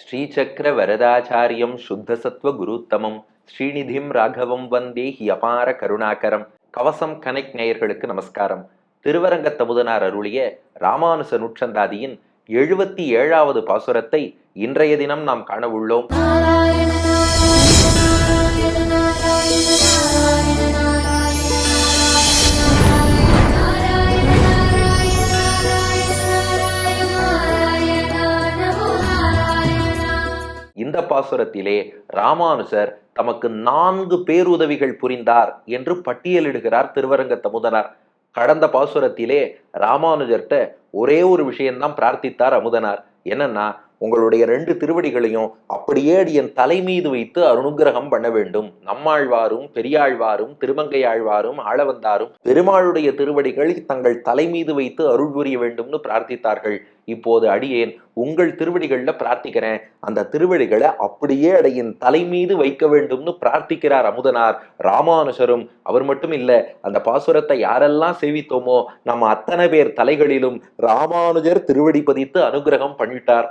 ஸ்ரீசக்கர வரதாச்சாரியம் சுத்தசத்வ குருத்தமம் ஸ்ரீநிதிம் ராகவம் வந்தே he அபார கருணாகரம். கவசம் connect நேயர்களுக்கு நமஸ்காரம். திருவரங்க தமுதனார் அருளிய ராமானுச நூற்றந்தாதியின் எழுபத்தி ஏழாவது பாசுரத்தை இன்றைய தினம் நாம் காண உள்ளோம் இந்த பாசுரத்திலே ராமானுசர் தமக்கு நான்கு பேருதவிகள் புரிந்தார் என்று பட்டியலிடுகிறார் திருவரங்க தமுதனார். கடந்த பாசுரத்திலே ராமானுஜர்கிட்ட ஒரே ஒரு விஷயம்தான் பிரார்த்தித்தார் அமுதனார். என்னன்னா உங்களுடைய ரெண்டு திருவடிகளையும் அப்படியே என் தலை மீது வைத்து அருணுகிரகம் பண்ண வேண்டும். நம்மாழ்வாரும் பெரியாழ்வாரும் திருமங்கையாழ்வாரும் ஆளவந்தாரும் பெருமாளுடைய திருவடிகள் தங்கள் தலை மீது வைத்து அருள் புரிய வேண்டும்னு பிரார்த்தித்தார்கள். இப்போது அடியேன் உங்கள் திருவடிகளில் பிரார்த்திக்கிறேன். அந்த திருவடிகளை அப்படியே அடையின் தலை மீது வைக்க வேண்டும்னு பிரார்த்திக்கிறார் அமுதனார். ராமானுஷரும் அவர் மட்டும் இல்லை அந்த பாசுரத்தை யாரெல்லாம் சேவித்தோமோ நம்ம அத்தனை பேர் தலைகளிலும் ராமானுஜர் திருவடி பதித்து அனுகிரகம் பண்ணிட்டார்.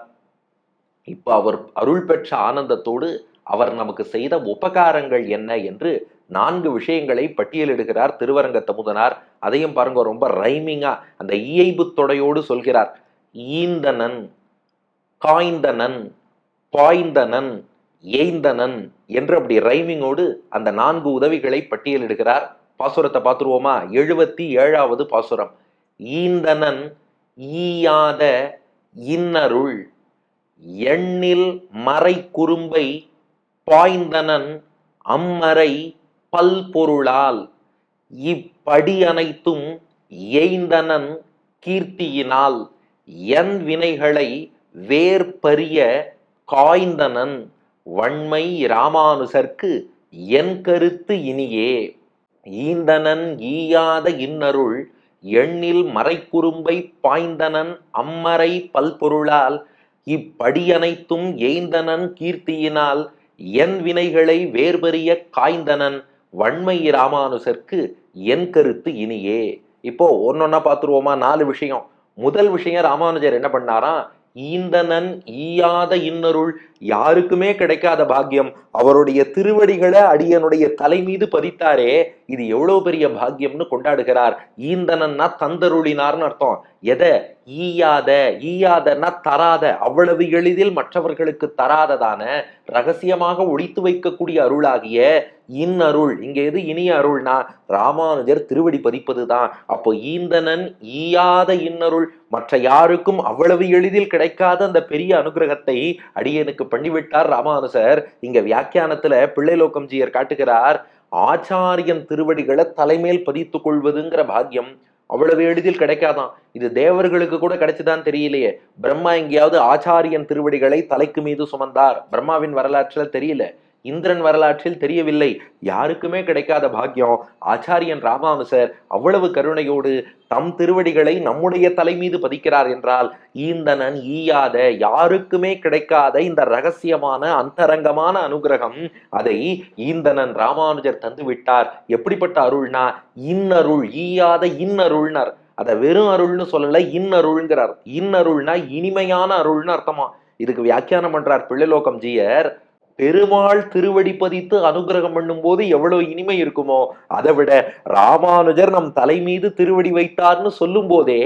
இப்போ அவர் அருள் பெற்ற ஆனந்தத்தோடு அவர் நமக்கு செய்த உபகாரங்கள் என்ன என்று நான்கு விஷயங்களை பட்டியலிடுகிறார் திருவரங்க தமுதனார். அதையும் பாருங்க ரொம்ப ரைமிங்கா அந்த இயைபு தொடையோடு சொல்கிறார். ஈந்தனன் காய்ந்தனன் பாய்ந்தனன் ஏய்ந்தனன் என்று அப்படி ரைமிங்கோடு அந்த நான்கு உதவிகளை பட்டியலிடுகிறார். பாசுரத்தை பார்த்துருவோமா? எழுபத்தி ஏழாவது பாசுரம். ஈந்தனன் ஈயாத இன்னருள் எண்ணில் மறை குறும்பை பாய்ந்தனன் அம்மறை பல்பொருளால் இப்படி அனைத்தும் எய்ந்தனன் கீர்த்தியினால் என் வினைகளை வேர்பரிய காய்ந்தனன் வன்மை இராமானுசர்க்கு என் கருத்து இனியே. ஈந்தனன் ஈயாத இன்னருள் எண்ணில் மறைக்குறும்பை பாய்ந்தனன் அம்மறை பல்பொருளால் இப்படியனைத்தும் ஏய்ந்தனன் கீர்த்தியினால் என் வினைகளை வேர்பறிய காய்ந்தனன் வன்மை ராமானுசர்க்கு என் கருத்து இனியே. இப்போ ஒன்னொன்னா பார்த்துருவோமா நாலு விஷயம். முதல் விஷயம் ராமானுஜர் என்ன பண்ணாராம்? ஈந்தனன் ஈயாத இன்னருள் யாருக்குமே கிடைக்காத பாக்கியம். அவருடைய திருவடிகளை அடியனுடைய தலை மீது பதித்தாரே இது எவ்வளவு பெரிய பாக்கியம்னு கொண்டாடுகிறார். ஈந்தனன்னா தந்தருளினார்னு அர்த்தம். எதை? ஈயாத ஈயாதன்னா தராத. அவ்வளவு எளிதில் மற்றவர்களுக்கு தராததான ரகசியமாக ஒழித்து வைக்கக்கூடிய அருளாகிய இன்னருள் இங்கே எது இனிய அருள்னா ராமானுஜர் திருவடி பதிப்பது தான் அப்போ ஈந்தனன் ஈயாத இன்னருள் மற்ற யாருக்கும் அவ்வளவு எளிதில் கிடைக்காத அந்த பெரிய அனுகிரகத்தை அடியனுக்கு பண்ணிவிட்டார் ராமானுசர் இங்க வியாக்கியானத்துல பிள்ளைலோக்கம்ஜியர் காட்டுகிறார் ஆச்சாரியன் திருவடிகளை தலைமேல் பதித்துக் கொள்வதுங்கிற பாக்கியம் அவ்வளவு எளிதில் கிடைக்காதான். இது தேவர்களுக்கு கூட கிடைச்சுதான் தெரியலையே. பிரம்மா எங்கேயாவது ஆச்சாரியன் திருவடிகளை தலைக்கு மீது சுமந்தார். பிரம்மாவின் வரலாற்றுல தெரியல. இந்திரன் வரலாற்றில் தெரியவில்லை. யாருக்குமே கிடைக்காத பாக்கியம். ஆச்சாரியன் ராமானுசர் அவ்வளவு கருணையோடு தம் திருவடிகளை நம்முடைய தலை மீது பதிக்கிறார் என்றால் ஈந்தனன் ஈயாத யாருக்குமே கிடைக்காத இந்த ரகசியமான அந்தரங்கமான அனுகிரகம் அதை ஈந்தனன் ராமானுஜர் தந்து விட்டார் எப்படிப்பட்ட அருள்னா இன்னருள் ஈயாத இன்னருள்னர். அதை வெறும் அருள்னு சொல்லல இன்னருள்ங்கிறார். இன்னருள்னா இனிமையான அருள்னு அர்த்தமா? இதுக்கு வியாக்கியானம் பண்றார் பிள்ளைலோகம் ஜீயர். பெருமாள் திருவடி பதித்து அனுகிரகம் பண்ணும்போது எவ்வளவு இனிமை இருக்குமோ அதை விட ராமானுஜர் நம் தலை மீது திருவடி வைத்தார்னு சொல்லும் போதே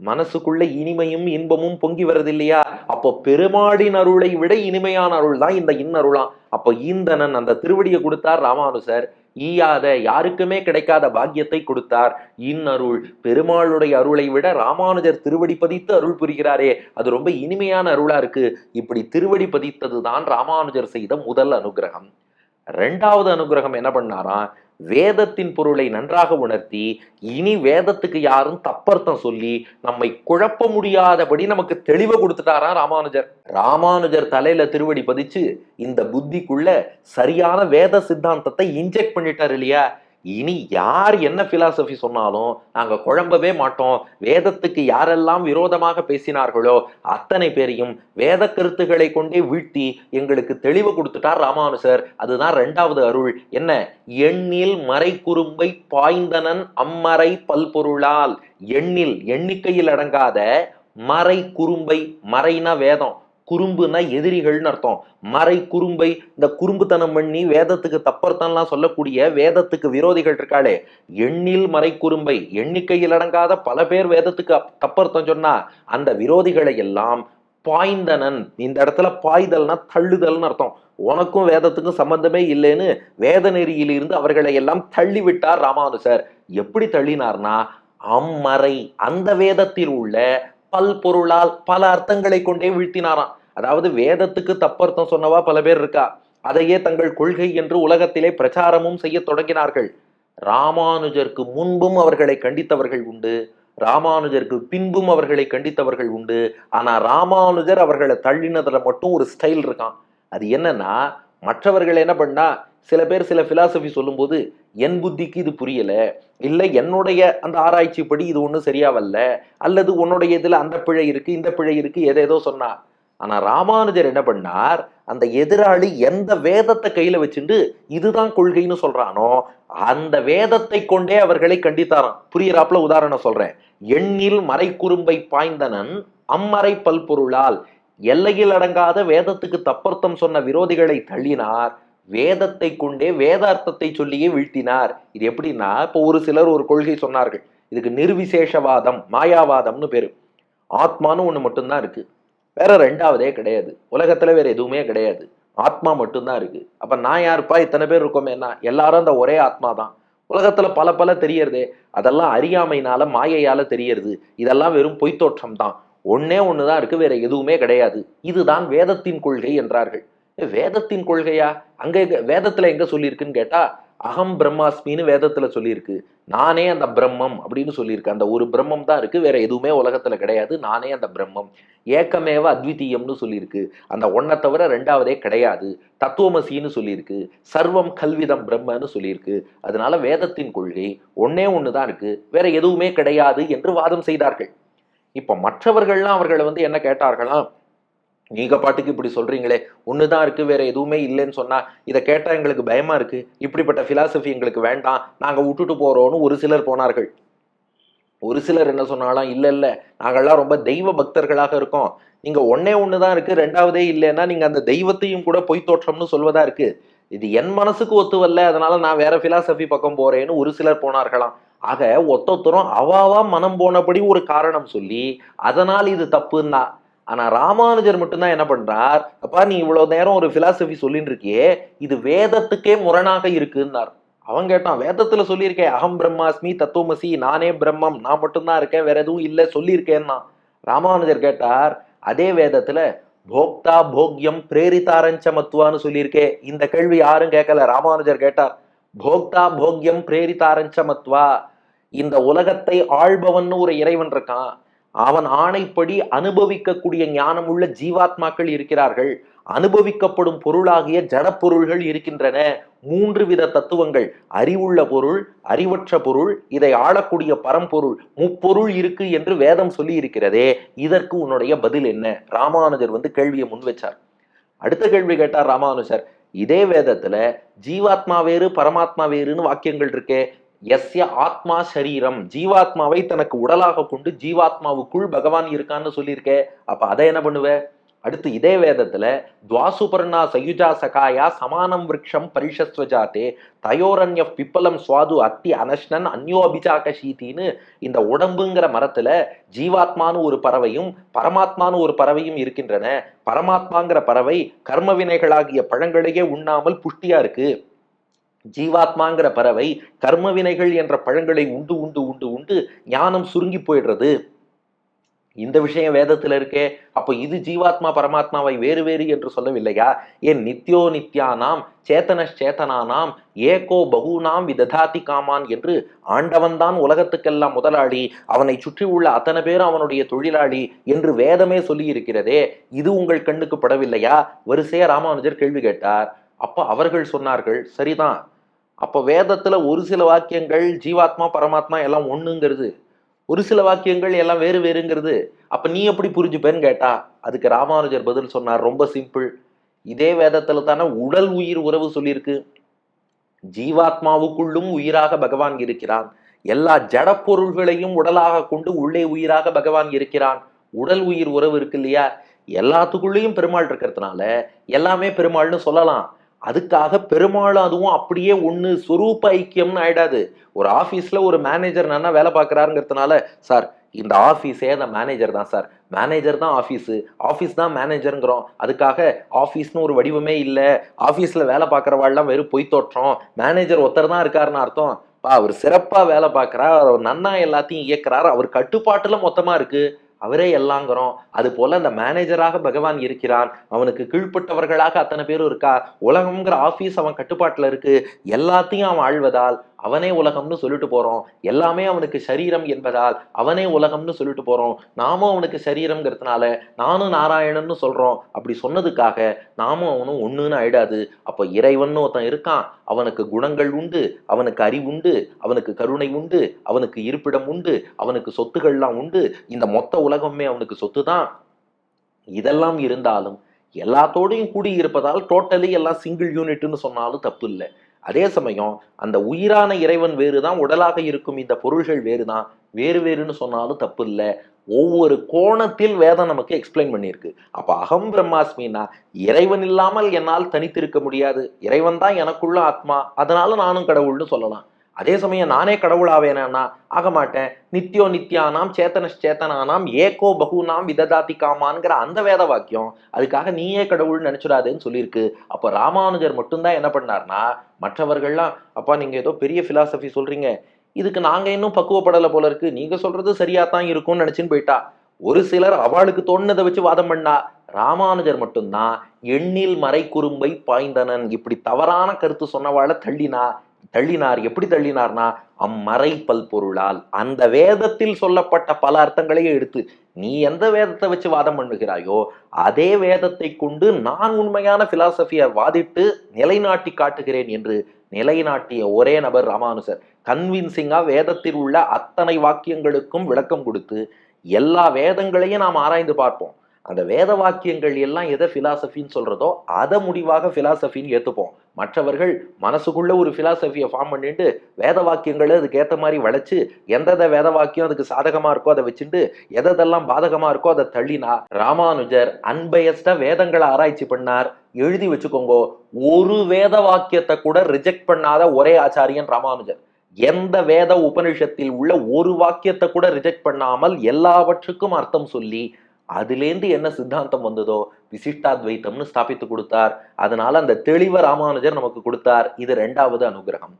மனசுக்குள்ள இனிமையும் இன்பமும் பொங்கி வருது இல்லையா அப்போ பெருமாளின் அருளை விட இனிமையான அருள் தான் இந்த இன்னருளாம் அப்போ ஈந்தனன் அந்த திருவடியை கொடுத்தார் ராமானுசர் ஈயாத யாருக்குமே கிடைக்காத பாக்கியத்தை கொடுத்தார். இன்னருள் பெருமாளுடைய அருளை விட ராமானுஜர் திருவடி பதித்து அருள் புரிகிறாரே. அது ரொம்ப இனிமையான அருளா இருக்கு. இப்படி திருவடி பதித்தது தான் ராமானுஜர் செய்த முதல் அனுகிரகம். ரெண்டாவது அனுகிரகம் என்ன பண்ணாராம்? வேதத்தின் பொருளை நன்றாக உணர்த்தி இனி வேதத்துக்கு யாரும் தப்பர்த்தம் சொல்லி நம்மை குழப்ப முடியாதபடி நமக்கு தெளிவை கொடுத்துட்டாராம் ராமானுஜர். ராமானுஜர் தலையில திருவடி பதிச்சு இந்த புத்திக்குள்ள சரியான வேத சித்தாந்தத்தை இன்ஜெக்ட் பண்ணிட்டார் இல்லையா? இனி யார் என்ன பிலாசபி சொன்னாலும் நாங்கள் குழம்பவே மாட்டோம். வேதத்துக்கு யாரெல்லாம் விரோதமாக பேசினார்களோ அத்தனை பேரையும் வேத கருத்துக்களை கொண்டே வீழ்த்தி எங்களுக்கு தெளிவு கொடுத்துட்டார் ராமானுசர். அதுதான் ரெண்டாவது அருள். என்ன? எண்ணில் மறை குறும்பை பாய்ந்தனன் அம்மறை பல்பொருளால். எண்ணில் எண்ணிக்கையில் அடங்காத மறை குறும்பை மறைனா வேதம். குறும்புனா எதிரிகள்னு அர்த்தம். மறை குறும்பை இந்த குறும்புத்தனம் பண்ணி வேதத்துக்கு தப்பர்த்தன்லாம் சொல்லக்கூடிய வேதத்துக்கு விரோதிகள் இருக்காளே. எண்ணில் மறை குறும்பை எண்ணிக்கையில் அடங்காத பல பேர் வேதத்துக்கு தப்பர்த்தம் சொன்னா அந்த விரோதிகளை எல்லாம் பாய்ந்தனன். இந்த இடத்துல பாய்தல்னா தள்ளுதல்னு அர்த்தம். உனக்கும் வேதத்துக்கும் சம்பந்தமே இல்லைன்னு வேத நெறியிலிருந்து அவர்களை எல்லாம் தள்ளி விட்டார் ராமானுசர் எப்படி தள்ளினார்னா அம்மறை அந்த வேதத்தில் உள்ள பல் பொருளால் பல அர்த்தங்களை கொண்டே வீழ்த்தினாராம். அதாவது வேதத்துக்கு தப்பர்த்தம் சொன்னவா பல பேர் இருக்கா? அதையே தங்கள் கொள்கை என்று உலகத்திலே பிரச்சாரமும் செய்ய தொடங்கினார்கள். ராமானுஜருக்கு முன்பும் அவர்களை கண்டித்தவர்கள் உண்டு. ராமானுஜருக்கு பின்பும் அவர்களை கண்டித்தவர்கள் உண்டு. ஆனா ராமானுஜர் அவர்களை தள்ளினதுல மட்டும் ஒரு ஸ்டைல் இருக்கான் அது என்னன்னா மற்றவர்கள் என்ன பண்ணா சில பேர் சில பிலாசபி சொல்லும்போது என் புத்திக்கு இது புரியல இல்லை என்னுடைய அந்த ஆராய்ச்சிப்படி இது ஒன்றும் சரியாவல்ல அல்லது உன்னுடைய இதில் அந்த பிழை இருக்கு இந்த பிழை இருக்கு எதேதோ சொன்னா. ஆனால் ராமானுஜர் என்ன பண்ணார்? அந்த எதிராளி எந்த வேதத்தை கையில் வச்சுட்டு இதுதான் கொள்கைன்னு சொல்றானோ அந்த வேதத்தை கொண்டே அவர்களை கண்டித்தாராம். புரியிறாப்புல உதாரணம் சொல்றேன். எண்ணில் மறைக்குறும்பை பாய்ந்தனன் அம்மறை பல்பொருளால் எல்லையில் அடங்காத வேதத்துக்கு தப்பர்த்தம் சொன்ன விரோதிகளை தள்ளினார் வேதத்தை கொண்டே வேதார்த்தத்தை சொல்லியே வீழ்த்தினார். இது எப்படின்னா இப்போ ஒரு சிலர் ஒரு கொள்கை சொன்னார்கள். இதுக்கு நிர்விசேஷவாதம் மாயாவாதம்னு பேரு. ஆத்மான்னு ஒன்று மட்டும்தான் இருக்கு. வேற ரெண்டாவதே கிடையாது. உலகத்துல வேற எதுவுமே கிடையாது. ஆத்மா மட்டும்தான் இருக்கு. அப்ப நான் யாருப்பா? இத்தனை பேர் இருக்கோமேனா எல்லாரும் அந்த ஒரே ஆத்மா தான். உலகத்துல பல பல தெரியறதே. அதெல்லாம் அறியாமைனால மாயையால தெரியறது. இதெல்லாம் வெறும் பொய்த்தோற்றம் தான். ஒன்னே தான் இருக்கு. வேற எதுவுமே கிடையாது. இதுதான் வேதத்தின் கொள்கை என்றார்கள். வேதத்தின் கொள்கையா? அங்க எங்க- வேதத்துல எங்க சொல்லியிருக்குன்னு கேட்டா அகம் பிரம்மாஸ்மின்னு வேதத்துல சொல்லியிருக்கு. நானே அந்த பிரம்மம் அப்படின்னு சொல்லியிருக்கு. அந்த ஒரு பிரம்மம் தான் இருக்கு வேற எதுவுமே உலகத்துல கிடையாது. நானே அந்த பிரம்மம். ஏக்கமேவ அத்விதீயம்னு சொல்லியிருக்கு. அந்த ஒன்றை தவிர ரெண்டாவதே கிடையாது. தத்துவமசின்னு சொல்லியிருக்கு. சர்வம் கல்விதம் பிரம்மன்னு சொல்லியிருக்கு. அதனால வேதத்தின் கொள்கை ஒன்னே ஒன்று தான் இருக்கு. வேற எதுவுமே கிடையாது என்று வாதம் செய்தார்கள். இப்ப மற்றவர்கள்லாம் அவர்களை வந்து என்ன கேட்டார்களாம்? நீங்கள் பாட்டுக்கு இப்படி சொல்கிறீங்களே ஒன்று தான் இருக்குது வேறு எதுவுமே இல்லைன்னு சொன்னால் இதை கேட்டால் எங்களுக்கு பயமாக இருக்குது இப்படிப்பட்ட ஃபிலாசபி எங்களுக்கு வேண்டாம் நாங்கள் விட்டுட்டு போகிறோன்னு ஒரு சிலர் போனார்கள். ஒரு சிலர் என்ன சொன்னாலும் இல்லை இல்லை நாங்கள்லாம் ரொம்ப தெய்வ பக்தர்களாக இருக்கோம். நீங்க ஒன்னே தான் இருக்குது ரெண்டாவதே இல்லைன்னா நீங்கள் அந்த தெய்வத்தையும் கூட பொய் தோற்றம்னு சொல்வதா இருக்குது இது என் மனசுக்கு ஒத்து வரல அதனால நான் வேற ஃபிலாசபி பக்கம் போறேன்னு ஒரு சிலர் போனார்களாம். ஆக ஒத்தொத்தரும் அவாவா மனம் போனபடி ஒரு காரணம் சொல்லி அதனால் இது தப்புன்னா ஆனால் ராமானுஜர் மட்டும்தான் என்ன பண்றார்? அப்பா நீ இவ்வளோ நேரம் ஒரு ஃபிலாசபி சொல்லிட்டு இருக்கியே இது வேதத்துக்கே முரணாக இருக்குன்னார். அவன் கேட்டான் வேதத்துல சொல்லியிருக்கேன் அகம் பிரம்மாஸ்மி தத்துவமசி நானே பிரம்மம் நான் மட்டும்தான் இருக்கேன் வேற எதுவும் இல்லை சொல்லியிருக்கேன்னா. ராமானுஜர் கேட்டார் அதே வேதத்துல போக்தா போக்யம் பிரேரிதாரஞ்ச மத்துவான்னு சொல்லியிருக்கே. இந்த கேள்வி யாரும் கேட்கல ராமானுஜர் கேட்டார் போக்தா போக்யம் பிரேரிதாரஞ்ச மத்வா இந்த உலகத்தை ஆள்பவன்னு ஒரு இறைவன் இருக்கான் அவன் ஆணைப்படி அனுபவிக்கக்கூடிய ஞானம் உள்ள ஜீவாத்மாக்கள் இருக்கிறார்கள். அனுபவிக்கப்படும் பொருளாகிய ஜடப்பொருள்கள் இருக்கின்றன. மூன்று வித தத்துவங்கள். அறிவுள்ள பொருள் அறிவற்ற பொருள் இதை ஆளக்கூடிய பரம்பொருள். முப்பொருள் இருக்கு என்று வேதம் சொல்லி இருக்கிறதே இதற்கு உன்னுடைய பதில் என்ன? ராமானுஜர் வந்து கேள்வியை முன் வச்சார். அடுத்த கேள்வி கேட்டார் ராமானுஜர். இதே வேதத்துல ஜீவாத்மா வேறு பரமாத்மா வேறுன்னு வாக்கியங்கள் இருக்கே. எஸ்ய ஆத்மா சரீரம் ஜீவாத்மாவை தனக்கு உடலாக கொண்டு ஜீவாத்மாவுக்குள் பகவான் இருக்கான்னு சொல்லியிருக்கே. அப்ப அதை என்ன பண்ணுவ? அடுத்து இதே வேதத்துல துவாசுபர்ணா சயுஜா சகாயா சமானம் விரக்ஷம் பரிஷஸ்வஜாத்தே தயோரண்ய பிப்பலம் சுவாது அத்தி அனஷ்ணன் அந்யோ அபிஜாக சீத்தின்னு இந்த உடம்புங்கிற மரத்துல ஜீவாத்மான்னு ஒரு பறவையும் பரமாத்மான்னு ஒரு பறவையும் இருக்கின்றன. பரமாத்மாங்கிற பறவை கர்ம வினைகளாகிய பழங்களையே உண்ணாமல் புஷ்டியா இருக்கு. ஜீவாத்மாங்கிற பறவை கர்ம வினைகள் என்ற பழங்களை உண்டு உண்டு உண்டு உண்டு ஞானம் சுருங்கி போயிடுறது. இந்த விஷயம் வேதத்தில் இருக்கே. அப்போ இது ஜீவாத்மா பரமாத்மாவை வேறு வேறு என்று சொல்லவில்லையா? ஏன் நித்யோ நித்யானாம் சேத்தனச்சேதனானாம் ஏகோ பகுனாம் விததாதி காமான் என்று ஆண்டவன்தான் உலகத்துக்கெல்லாம் முதலாளி அவனை சுற்றி உள்ள அத்தனை பேரும் அவனுடைய தொழிலாளி என்று வேதமே சொல்லி இருக்கிறதே இது உங்கள் கண்ணுக்கு படவில்லையா? வரிசையா ராமானுஜர் கேள்வி கேட்டார். அப்போ அவர்கள் சொன்னார்கள் சரிதான் அப்போ வேதத்துல ஒரு சில வாக்கியங்கள் ஜீவாத்மா பரமாத்மா எல்லாம் ஒண்ணுங்கிறது. ஒரு சில வாக்கியங்கள் எல்லாம் வேறு வேறுங்கிறது. அப்ப நீ எப்படி புரிஞ்சுப்பேன்னு கேட்டா அதுக்கு ராமானுஜர் பதில் சொன்னார் ரொம்ப சிம்பிள். இதே வேதத்துல தானே உடல் உயிர் உறவு சொல்லியிருக்கு. ஜீவாத்மாவுக்குள்ளும் உயிராக பகவான் இருக்கிறான். எல்லா ஜடப்பொருள்களையும் உடலாக கொண்டு உள்ளே உயிராக பகவான் இருக்கிறான். உடல் உயிர் உறவு இருக்கு இல்லையா? எல்லாத்துக்குள்ளேயும் பெருமாள் இருக்கிறதுனால எல்லாமே பெருமாள்னு சொல்லலாம். அதுக்காக பெருமாள் அதுவும் அப்படியே ஒன்று சொரூப ஐக்கியம்னு ஆயிடாது. ஒரு ஆஃபீஸில் ஒரு மேனேஜர் நல்லா வேலை பார்க்குறாருங்கிறதுனால சார் இந்த ஆஃபீஸே அந்த மேனேஜர் தான் சார். மேனேஜர் தான் ஆஃபீஸு ஆஃபீஸ் தான் மேனேஜருங்கிறோம் அதுக்காக ஆஃபீஸ்னு ஒரு வடிவமே இல்லை. ஆஃபீஸில் வேலை பார்க்குறவாள்லாம் வெறும் பொய் தோற்றம். மேனேஜர் ஒருத்தர் தான் இருக்காருன்னு அர்த்தம். பா அவர் சிறப்பாக வேலை பார்க்குறார். அவர் நன்னா எல்லாத்தையும் இயக்குறார். அவர் கட்டுப்பாட்டில் மொத்தமாக இருக்குது அவரே எல்லாங்கிறோம். அது போல அந்த மேனேஜராக பகவான் இருக்கிறான். அவனுக்கு கீழ்ப்பட்டவர்களாக அத்தனை பேரும் இருக்கா? உலகம்ங்கிற ஆஃபீஸ் அவன் கட்டுப்பாட்டில் இருக்கு. எல்லாத்தையும் அவன் ஆழ்வதால் அவனே உலகம்னு சொல்லிட்டு போகிறோம் எல்லாமே அவனுக்கு சரீரம் என்பதால் அவனே உலகம்னு சொல்லிட்டு போகிறோம் நாமும் அவனுக்கு சரீரம்ங்கிறதுனால நானும் நாராயணன்னு சொல்கிறோம் அப்படி சொன்னதுக்காக நாமும் அவனும் ஒன்றுன்னு ஆயிடாது. அப்போ இறைவன் ஒருத்தன் இருக்கான். அவனுக்கு குணங்கள் உண்டு அவனுக்கு அறிவுண்டு அவனுக்கு கருணை உண்டு அவனுக்கு இருப்பிடம் உண்டு அவனுக்கு சொத்துகள்லாம் உண்டு. இந்த மொத்த உலகமே அவனுக்கு சொத்து தான் இதெல்லாம் இருந்தாலும் எல்லாத்தோடையும் கூடி இருப்பதால் டோட்டலி எல்லாம் சிங்கிள் யூனிட்னு சொன்னாலும் தப்பு இல்லை அதே சமயம் அந்த உயிரான இறைவன் வேறு தான் உடலாக இருக்கும் இந்த பொருள்கள் வேறு தான் வேறு வேறுன்னு சொன்னாலும் தப்பு இல்லை ஒவ்வொரு கோணத்தில் வேதம் நமக்கு எக்ஸ்பிளைன் பண்ணியிருக்கு. அப்போ அகம் பிரம்மாஸ்மின்னா இறைவன் இல்லாமல் என்னால் தனித்திருக்க முடியாது. இறைவன் தான் எனக்குள்ள ஆத்மா. அதனால நானும் கடவுள்னு சொல்லலாம். அதே சமயம் நானே கடவுளாவேனா ஆக மாட்டேன். நித்யோ நித்யானாம் சேத்தனேத்தனானாம் ஏகோ பகுனாம் விததாதி காமான்ங்கிற அந்த வேத வாக்கியம் அதுக்காக நீயே கடவுள்னு நினைச்சிடாதேன்னு சொல்லியிருக்கு. அப்போ ராமானுஜர் மட்டும்தான் என்ன பண்ணார்னா மற்றவர்கள்லாம் அப்பா நீங்க ஏதோ பெரிய பிலாசபி சொல்றீங்க. இதுக்கு நாங்க இன்னும் பக்குவப்படலை போல இருக்கு. நீங்க சொல்றது சரியா தான் இருக்கும்னு நினைச்சுன்னு போயிட்டா. ஒரு சிலர் அவளுக்கு தோணுனதை வச்சு வாதம் பண்ணா ராமானுஜர் மட்டும்தான் எண்ணில் மறை குறும்பை பாய்ந்தனன். இப்படி தவறான கருத்து சொன்னவாழ தள்ளினா தள்ளினார். எப்படி தள்ளினார்னா அம்மறை பல்பொருளால். அந்த வேதத்தில் சொல்லப்பட்ட பல அர்த்தங்களையும் எடுத்து நீ எந்த வேதத்தை வச்சு வாதம் பண்ணுகிறாயோ அதே வேதத்தை கொண்டு நான் உண்மையான பிலாசபியை வாதிட்டு நிலைநாட்டி காட்டுகிறேன் என்று நிலைநாட்டிய ஒரே நபர் ராமானுசர். கன்வின்சிங்கா வேதத்தில் உள்ள அத்தனை வாக்கியங்களுக்கும் விளக்கம் கொடுத்து எல்லா வேதங்களையும் நாம் ஆராய்ந்து பார்ப்போம். அந்த வேத வாக்கியங்கள் எல்லாம் எதை ஃபிலாசபின்னு சொல்கிறதோ அதை முடிவாக ஃபிலாசபின்னு ஏற்றுப்போம் மற்றவர்கள் மனசுக்குள்ள ஒரு ஃபிலாசபியை ஃபார்ம் பண்ணிட்டு வேத வாக்கியங்களை அதுக்கு ஏற்ற மாதிரி வளைச்சு எந்தெந்த வேத வாக்கியம் அதுக்கு சாதகமாக இருக்கோ அதை வச்சுட்டு எதெல்லாம் பாதகமாக இருக்கோ அதை தள்ளினா ராமானுஜர் அன்பயஸ்டாக வேதங்களை ஆராய்ச்சி பண்ணார். எழுதி வச்சுக்கோங்க ஒரு வேத வாக்கியத்தை கூட ரிஜெக்ட் பண்ணாத ஒரே ஆச்சாரியன் ராமானுஜர். எந்த வேத உபனிஷத்தில் உள்ள ஒரு வாக்கியத்தை கூட ரிஜெக்ட் பண்ணாமல் எல்லாவற்றுக்கும் அர்த்தம் சொல்லி அதுலேருந்து என்ன சித்தாந்தம் வந்ததோ விசிஷ்டாத்வைத்தம்னு ஸ்தாபித்து கொடுத்தார். அதனால அந்த தெளிவ ராமானுஜர் நமக்கு கொடுத்தார். இது ரெண்டாவது அனுகிரகம்.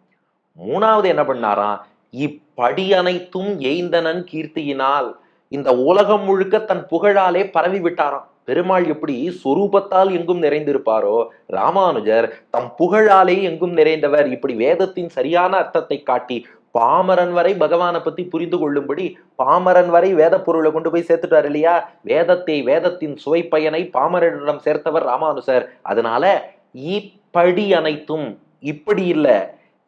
மூணாவது என்ன பண்ணாராம் இப்படி அனைத்தும் எய்ந்தனன் கீர்த்தியினால் இந்த உலகம் முழுக்க தன் புகழாலே பரவி விட்டாராம். பெருமாள் எப்படி சொரூபத்தால் எங்கும் நிறைந்திருப்பாரோ ராமானுஜர் தம் புகழாலே எங்கும் நிறைந்தவர். இப்படி வேதத்தின் சரியான அர்த்தத்தை காட்டி பாமரன் வரை பகவானை பத்தி புரிந்து கொள்ளும்படி பாமரன் வரை வேத பொருளை கொண்டு போய் சேர்த்துட்டார் இல்லையா? வேதத்தை வேதத்தின் சுவை பயனை பாமரனிடம் சேர்த்தவர் ராமானுசர். அதனால இப்படி அனைத்தும் இப்படி இல்லை.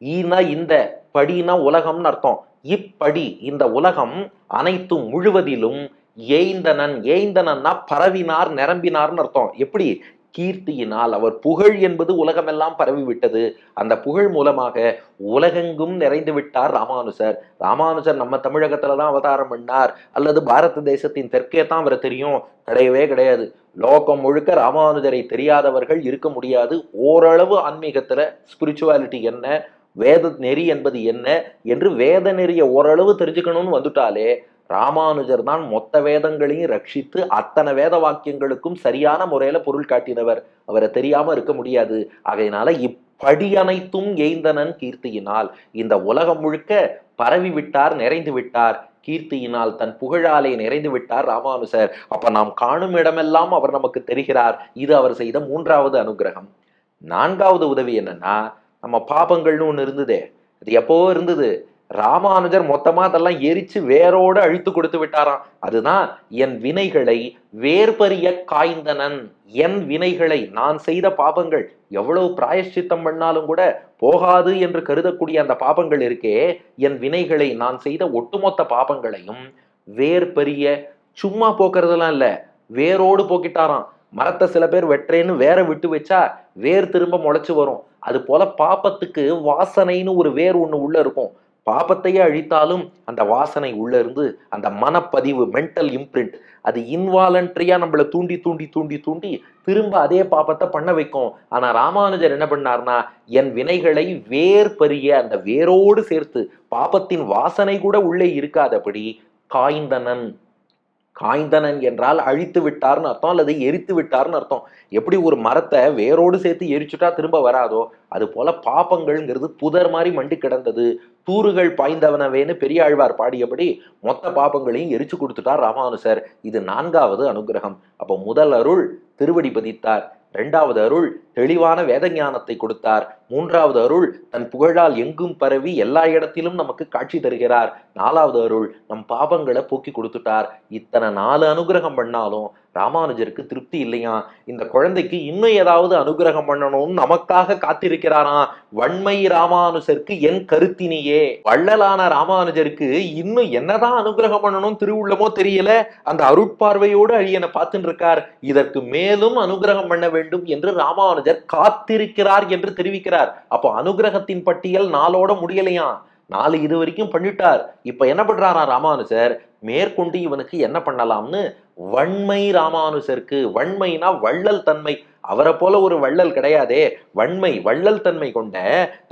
ஈனா இந்த படினா உலகம்னு அர்த்தம். இப்படி இந்த உலகம் அனைத்தும் முழுவதிலும் ஏய்ந்தனன் ஏய்ந்தனன்னா பரவினார் நிரம்பினார்னு அர்த்தம். எப்படி? கீர்த்தியினால் அவர் புகழ் என்பது உலகமெல்லாம் பரவி விட்டது அந்த புகழ் மூலமாக உலகெங்கும் நிறைந்து விட்டார் ராமானுஜர். ராமானுஜர் நம்ம தமிழகத்துல தான் அவதாரம் பண்ணார். அல்லது பாரத தேசத்தின் தெற்கே தான் அவரை தெரியும். கிடையவே கிடையாது. லோகம் முழுக்க ராமானுஜரை தெரியாதவர்கள் இருக்க முடியாது. ஓரளவு ஆன்மீகத்துல ஸ்பிரிச்சுவாலிட்டி என்ன? வேத நெறி என்பது என்ன? என்று வேத நெறியை ஓரளவு தெரிஞ்சுக்கணும்னு வந்துட்டாலே ராமானுஜர் தான் மொத்த வேதங்களையும் ரட்சித்து அத்தனை வேத வாக்கியங்களுக்கும் சரியான முறையில பொருள் காட்டினவர். அவரை தெரியாம இருக்க முடியாது. ஆகையினால இப்படி அனைத்தும் எய்ந்தனன் கீர்த்தியினால். இந்த உலகம் முழுக்க பரவி விட்டார் நிறைந்து விட்டார். கீர்த்தியினால் தன் புகழாலே நிறைந்து விட்டார் ராமானுஜர். அப்ப நாம் காணும் இடமெல்லாம் அவர் நமக்கு தெரிகிறார். இது அவர் செய்த மூன்றாவது அனுகிரகம். நான்காவது உதவி என்னன்னா நம்ம பாபங்கள்னு ஒன்று இருந்ததே. அது எப்போ இருந்தது. ராமானுஜர் மொத்தமா அதெல்லாம் எரிச்சு வேரோடு அழித்து கொடுத்து விட்டாராம். அதுதான் என் வினைகளை வேர்பறிய காய்ந்தனன். என் வினைகளை நான் செய்த பாபங்கள் எவ்வளவு பிராயஷ்சித்தம் பண்ணாலும் கூட போகாது என்று கருதக்கூடிய அந்த பாபங்கள் இருக்கே என் வினைகளை நான் செய்த ஒட்டுமொத்த பாபங்களையும் வேர்பறிய சும்மா போக்குறதெல்லாம் இல்லை வேரோடு போக்கிட்டாராம். மரத்தை சில பேர் வெட்டுறேன்னு வேற விட்டு வச்சா வேர் திரும்ப முளைச்சு வரும். அது போல பாப்பத்துக்கு வாசனைன்னு ஒரு வேர் ஒன்று உள்ள இருக்கும். பாபத்தையே அழித்தாலும் அந்த வாசனை உள்ள இருந்து அந்த மனப்பதிவு மென்டல் இம்ப்ரிண்ட் அது இன்வாலண்டரியா நம்மள தூண்டி தூண்டி தூண்டி தூண்டி திரும்ப அதே பாப்பத்தை பண்ண வைக்கும். ஆனா ராமானுஜர் என்ன பண்ணார்னா என் வினைகளை வேர் பறிய அந்த வேரோடு சேர்த்து பாபத்தின் வாசனை கூட உள்ளே இருக்காதபடி காய்ந்தனன். காய்ந்தனன் என்றால் அழித்து விட்டார்னு அர்த்தம் அல்லது எரித்து விட்டார்னு அர்த்தம். எப்படி ஒரு மரத்தை வேரோடு சேர்த்து எரிச்சுட்டா திரும்ப வராதோ அது போல பாப்பங்கள்ங்கிறது புதர் மாதிரி மண்டி கிடந்தது. தூறுகள் பாய்ந்தவனவேன்னு பெரியாழ்வார் பாடியபடி மொத்த பாப்பங்களையும் எரிச்சு கொடுத்துட்டார் ராமானுசர். இது நான்காவது அனுகிரகம். அப்போ முதல் அருள் திருவடி பதித்தார். இரண்டாவது அருள் தெளிவான வேத ஞானத்தை கொடுத்தார். மூன்றாவது அருள் தன் புகழால் எங்கும் பரவி எல்லா இடத்திலும் நமக்கு காட்சி தருகிறார். நாலாவது அருள் நம் பாபங்களை போக்கி கொடுத்துட்டார். இத்தனை நாலு அனுகிரகம் பண்ணாலும் ராமானுஜருக்கு திருப்தி இல்லையா? இந்த குழந்தைக்கு இன்னும் ஏதாவது அனுகிரகம் பண்ணணும்னு நமக்காக காத்திருக்கிறாராம் வன்மை ராமானுஜருக்கு என் கருத்தினியே. வள்ளலான ராமானுஜருக்கு இன்னும் என்னதான் அனுகிரகம் பண்ணணும் திருவுள்ளமோ தெரியல. அந்த அருட்பார்வையோடு அழியனை பார்த்துட்டு இருக்கார் இதற்கு மேலும் அனுகிரகம் பண்ண வேண்டும் என்று ராமானுஜர் காத்திருக்கிறார் என்று தெரிவிக்கிறார். அப்போ அனுகிரகத்தின் பட்டியல் நாளோட முடியலையா? நாலு இது வரைக்கும் பண்ணிட்டார். இப்ப என்ன பண்றாரா ராமானுஜர்? மேற்கொண்டு இவனுக்கு என்ன பண்ணலாம்னு? வன்மை ராமானுஜருக்கு வன்மைனா வள்ளல் தன்மை. அவரை போல ஒரு வள்ளல் கிடையாதே. வன்மை வள்ளல் தன்மை கொண்ட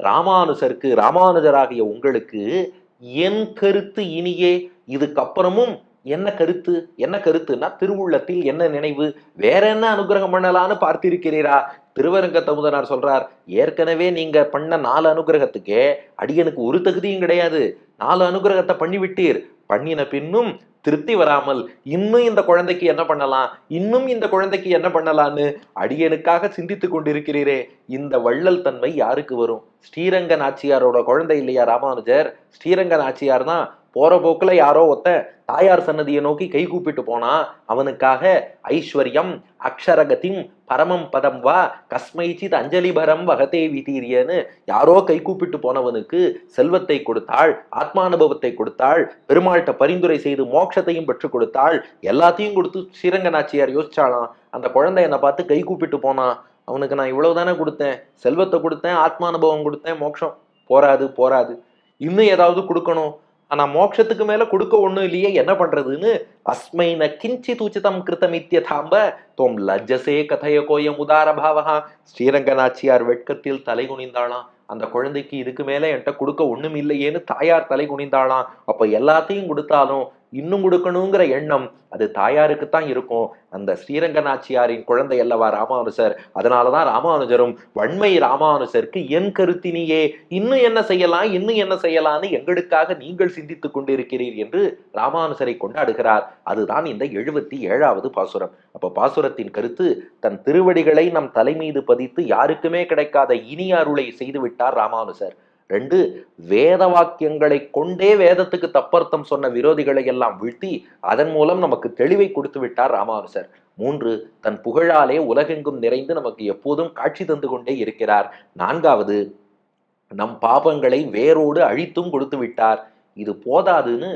ராமானுஜருக்கு ராமானுஜராகிய உங்களுக்கு என் கருத்து இனியே. இதுக்கப்புறமும் என்ன கருத்து? என்ன கருத்துன்னா திருவுள்ளத்தில் என்ன நினைவு? வேற என்ன அனுகிரகம் பண்ணலான்னு பார்த்திருக்கிறீரா? திருவரங்க தமுதனார் சொல்றார் ஏற்கனவே நீங்க பண்ண நாலு அனுகிரகத்துக்கே அடியனுக்கு ஒரு தகுதியும் கிடையாது. நாலு அனுகிரகத்தை பண்ணிவிட்டீர். பண்ணின பின்னும் திருப்தி வராமல் இன்னும் இந்த குழந்தைக்கு என்ன பண்ணலாம்? இன்னும் இந்த குழந்தைக்கு என்ன பண்ணலான்னு அடியனுக்காக சிந்தித்து கொண்டிருக்கிறீரே. இந்த வள்ளல் தன்மை யாருக்கு வரும்? ஸ்ரீரங்க நாச்சியாரோட குழந்தை இல்லையா ராமானுஜர்? ஸ்ரீரங்க நாச்சியார் தான் போற போக்குல யாரோ ஒத்த தாயார் சன்னதியை நோக்கி கை கூப்பிட்டு போனா அவனுக்காக ஐஸ்வர்யம் அக்ஷரகதிம் பரமம் பதம் வா கஸ்மைச்சித் அஞ்சலிபரம் வகதே விதீரியன்னு யாரோ கை கூப்பிட்டு போனவனுக்கு செல்வத்தை கொடுத்தாள் ஆத்மானுபவத்தை கொடுத்தாள் பெருமாள்கிட்ட பரிந்துரை செய்து மோட்சத்தையும் பெற்றுக் கொடுத்தாள் எல்லாத்தையும் கொடுத்து ஸ்ரீரங்க நாச்சியார் யோசிச்சாலாம் அந்த குழந்தை என்னை பார்த்து கை கூப்பிட்டு போனான் அவனுக்கு நான் இவ்வளவு தானே கொடுத்தேன் செல்வத்தை கொடுத்தேன் ஆத்மானுபவம் கொடுத்தேன் மோட்சம் போராது போராது இன்னும் ஏதாவது கொடுக்கணும் ஆனா மோட்சத்துக்கு மேல கொடுக்க ஒண்ணும் இல்லையே என்ன பண்றதுன்னு? அஸ்மைன கிஞ்சித் தூச்சிதம் கிருத்தமித்தியதாம்ப தோம் லஜ்ஜசே கதைய கோயம் உதாரபாவகா ஸ்ரீரங்கநாச்சியார் வெட்கத்தில் தலை குனிந்தாளாம். அந்த குழந்தைக்கு இதுக்கு மேல என்கிட்ட கொடுக்க ஒண்ணும் இல்லையேன்னு தாயார் தலை குனிந்தாளாம். அப்ப எல்லாத்தையும் கொடுத்தாலும் இன்னும் கொடுக்கணுங்கிற எண்ணம் அது தாயாருக்கு தான் இருக்கும். அந்த ஸ்ரீரங்க நாச்சியாரின் குழந்தை அல்லவா ராமானுஜர் அதனாலதான் ராமானுஜரும் வன்மை ராமானுஜருக்கு என் கருத்தினியே. இன்னும் என்ன செய்யலாம் இன்னும் என்ன செய்யலாம்னு எங்களுக்காக நீங்கள் சிந்தித்துக் கொண்டிருக்கிறீர் என்று ராமானுஜரை கொண்டாடுகிறார். அதுதான் இந்த எழுபத்தி ஏழாவது பாசுரம். அப்ப பாசுரத்தின் கருத்து தன் திருவடிகளை நம் தலைமீது பதித்து யாருக்குமே கிடைக்காத இனிய அருளை செய்து விட்டார் ராமானுஜர் ரெண்டு வேத வாக்கியங்களை கொண்டே வேதத்துக்கு தப்பர்த்தம் சொன்ன விரோதிகளை எல்லாம் வீழ்த்தி அதன் மூலம் நமக்கு தெளிவை கொடுத்து விட்டார் ராமானுசர். மூன்று தன் புகழாலே உலகெங்கும் நிறைந்து நமக்கு எப்போதும் காட்சி தந்து கொண்டே இருக்கிறார். நான்காவது நம் பாபங்களை வேரோடு அழித்தும் கொடுத்து விட்டார். இது போதாதுன்னு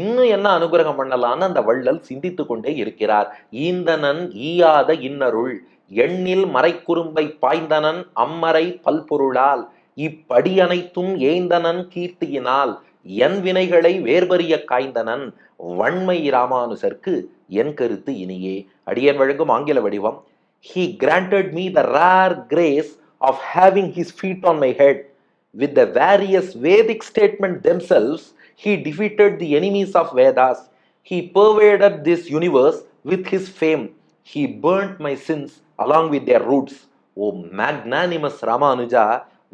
இன்னும் என்ன அனுகிரகம் பண்ணலான்னு அந்த வள்ளல் சிந்தித்து கொண்டே இருக்கிறார். ஈந்தனன் ஈயாத இன்னருள் எண்ணில் மறைக்குறும்பை பாய்ந்தனன் அம்மறை பல்பொருளால் இப்படி அனைத்தும் ஏய்ந்தனன் கீர்த்தியினால் என் வினைகளை வேர்பறிய காய்ந்தனன் வன்மை ராமானுசர்க்கு என் கருத்து இனியே அடியன் வழங்கும் ஆங்கில வடிவம் he granted me the rare grace of having his feet on my head with the various Vedic statement themselves he defeated the enemies of Vedas he pervaded this universe with his fame he burnt my sins along with their roots O magnanimous Ramanuja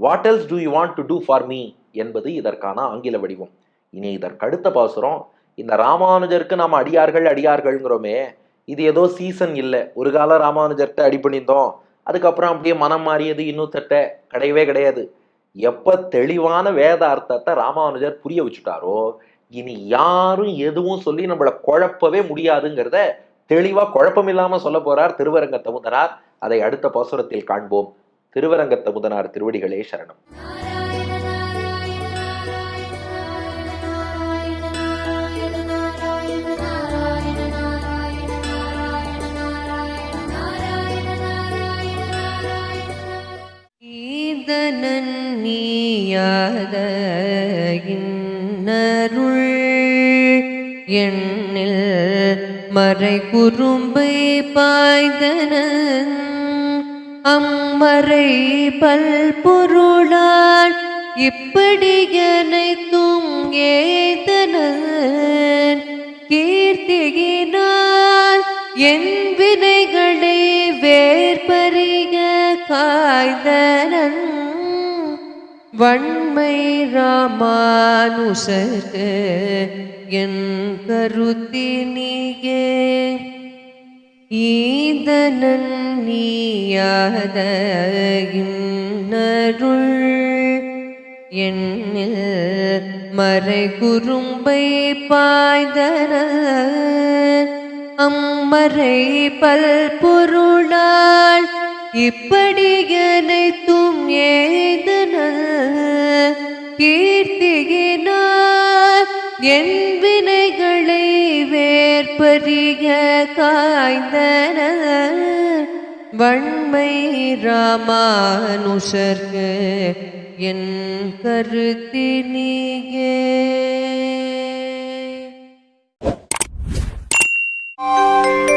what else do you want to do for me என்பது இதற்கான ஆங்கில வடிவம். இனி இதற்கு அடுத்த பாசுரம். இந்த ராமானுஜருக்கு நாம் அடியார்கள் அடியார்கள்ங்கிறோமே. இது ஏதோ சீசன் இல்லை. ஒரு காலம் ராமானுஜர்கிட்ட அடி பண்ணியிருந்தோம். அதுக்கப்புறம் அப்படியே மனம் மாறியது இன்னும் தட்ட கிடையவே கிடையாது. எப்போ தெளிவான வேத அர்த்தத்தை ராமானுஜர் புரிய வச்சுட்டாரோ இனி யாரும் எதுவும் சொல்லி நம்மளை குழப்பவே முடியாதுங்கிறத தெளிவாக குழப்பமில்லாமல் சொல்ல போறார் திருவரங்க தகுந்தனார். அதை அடுத்த பாசுரத்தில் காண்போம். திருவரங்கத்த முதனார் திருவடிகளே சரணம். நீயாத இன்னருள் எண்ணில் மறை குறும்பை பாய்தன அம்மறை பல்பொருளால் இப்படியனைத்தும் ஏதன கீர்த்தியினால் என் வினைகளை வேர்பறிய காய்ந்தனன் வன்மை ராமானுசர்க்கு என் கருத்தினியே ஈதனன் நீயாத இன்னருள் எண்ணில் மறை குறும்பை பாய்தன அம்மறை பல்பொருளால் இப்படி அனைத்தும் ஏதன கீர்த்தியினால் என் காய்ந்தனர் வன்மை ராமானுஷர்க்கு என் கருத்தினியே Thank